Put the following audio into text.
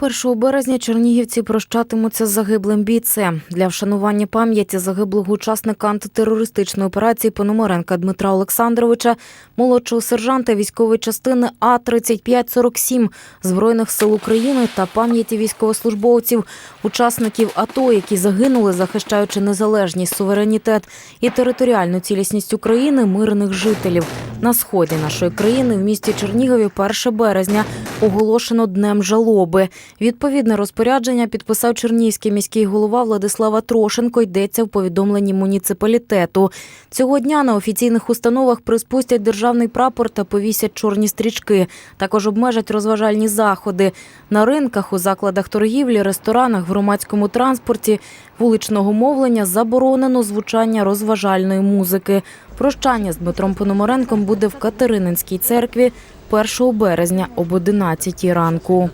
1 березня чернігівці прощатимуться з загиблим бійцем. Для вшанування пам'яті загиблого учасника антитерористичної операції Пономаренка Дмитра Олександровича, молодшого сержанта військової частини А-3547 Збройних сил України та пам'яті військовослужбовців, учасників АТО, які загинули, захищаючи незалежність, суверенітет і територіальну цілісність України, мирних жителів. На сході нашої країни в місті Чернігові 1 березня оголошено днем жалоби. Відповідне розпорядження підписав чернігівський міський голова Владислава Трошенко. Йдеться в повідомленні муніципалітету. Цього дня на офіційних установах приспустять державний прапор та повісять чорні стрічки. Також обмежать розважальні заходи на ринках, у закладах торгівлі, ресторанах, громадському транспорті, вуличного мовлення заборонено звучання розважальної музики. Прощання з Дмитром Пономаренком буде в Катерининській церкві 1 березня об 11 ранку.